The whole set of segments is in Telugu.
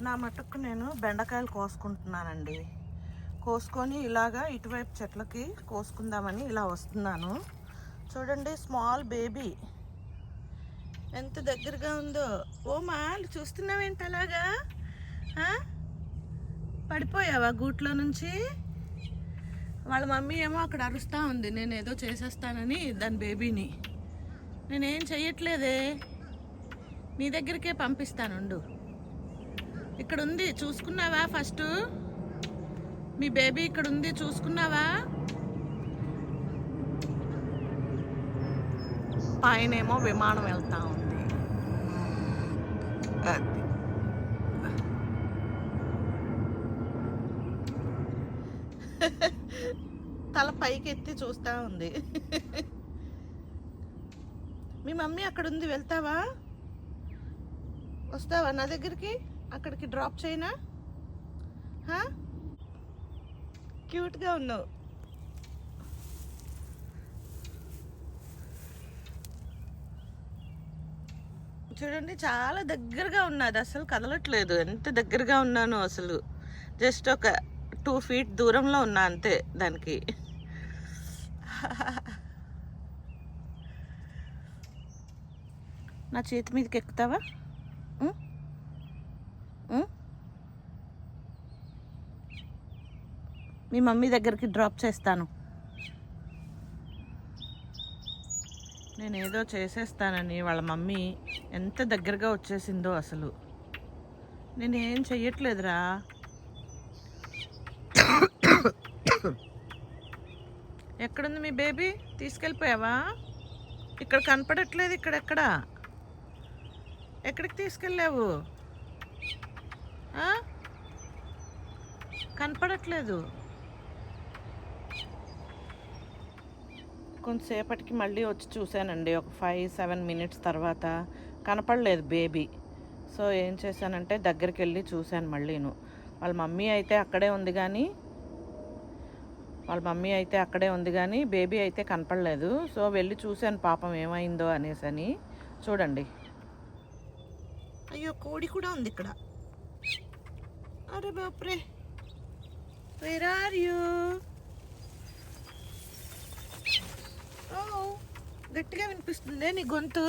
నా మటుకు నేను బెండకాయలు కోసుకుంటున్నానండి. కోసుకొని ఇలాగా ఇటువైపు చెట్లకి కోసుకుందామని ఇలా వస్తున్నాను. చూడండి స్మాల్ బేబీ. ఎంత దగ్గరగా ఉందో. ఓ మా చూస్తున్నావేంటి అలాగా? పడిపోయావా గూట్లో నుంచి? వాళ్ళ మమ్మీ ఏమో అక్కడ అరుస్తూ ఉంది. నేను ఏదో చేసేస్తానని దాని బేబీని. నేనేం చెయ్యట్లేదే. నీ దగ్గరికే పంపిస్తానుండు. ఇక్కడ ఉంది చూసుకున్నావా ఫస్ట్? మీ బేబీ ఇక్కడ ఉంది చూసుకున్నావా? పైనేమో విమానం వెళ్తా ఉంది. అది. తల పైకి ఎత్తి చూస్తా ఉంది. మీ మమ్మీ అక్కడ ఉంది వెళ్తావా? వస్తావా నా దగ్గరికి? అక్కడికి డ్రాప్ చేయనా? క్యూట్గా ఉన్నావు. చూడండి చాలా దగ్గరగా ఉన్నది. అసలు కదలట్లేదు. ఎంత దగ్గరగా ఉన్నాను అసలు. జస్ట్ ఒక టూ ఫీట్ దూరంలో ఉన్నా అంతే దానికి. నా చేతి మీదకి ఎక్కుతావా? మీ మమ్మీ దగ్గరికి డ్రాప్ చేస్తాను. నేను ఏదో చేసేస్తానని వాళ్ళ మమ్మీ ఎంత దగ్గరగా వచ్చేసిందో అసలు. నేను ఏం చెయ్యట్లేదురా. ఎక్కడుంది మీ బేబీ? తీసుకెళ్ళిపోయావా? ఇక్కడ కనపడట్లేదు ఇక్కడెక్కడ ఎక్కడికి తీసుకెళ్ళావు? కనపడట్లేదు. కొంతసేపటికి మళ్ళీ వచ్చి చూశానండి. ఒక ఫైవ్ సెవెన్ మినిట్స్ తర్వాత కనపడలేదు బేబీ సో ఏం చేశానంటే దగ్గరికి వెళ్ళి చూశాను మళ్ళీను. వాళ్ళ మమ్మీ అయితే అక్కడే ఉంది కానీ వాళ్ళ మమ్మీ అయితే అక్కడే ఉంది కానీ బేబీ అయితే కనపడలేదు. సో వెళ్ళి చూశాను పాపం ఏమైందో అనేసి అని చూడండి. అయ్యో కోడి కూడా ఉంది ఇక్కడ. అరే బాప్రే. వేర్ ఆర్ యూ ఓ గట్టిగా వినిపిస్తుంది నీ గొంతు.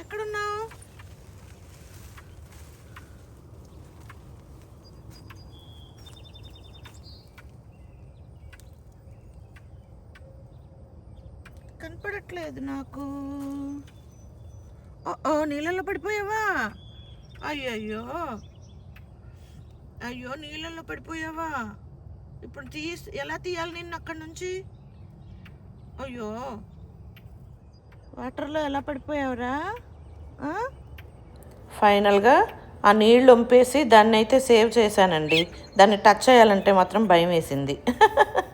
ఎక్కడున్నావు? కనపడట్లేదు నాకు. ఓ, ఓ నీళ్ళల్లో పడిపోయావా? అయ్యయ్యో. అయ్యో నీళ్ళల్లో పడిపోయావా? ఇప్పుడు తీసి ఎలా తీయాలి నిన్ను అక్కడి నుంచి? అయ్యో. వాటర్లో ఎలా పడిపోయావురా? ఫైనల్గా ఆ నీళ్ళు ఒంపేసి దాన్ని అయితే సేవ్ చేశానండి. దాన్ని టచ్ చేయాలంటే మాత్రం భయం వేసింది.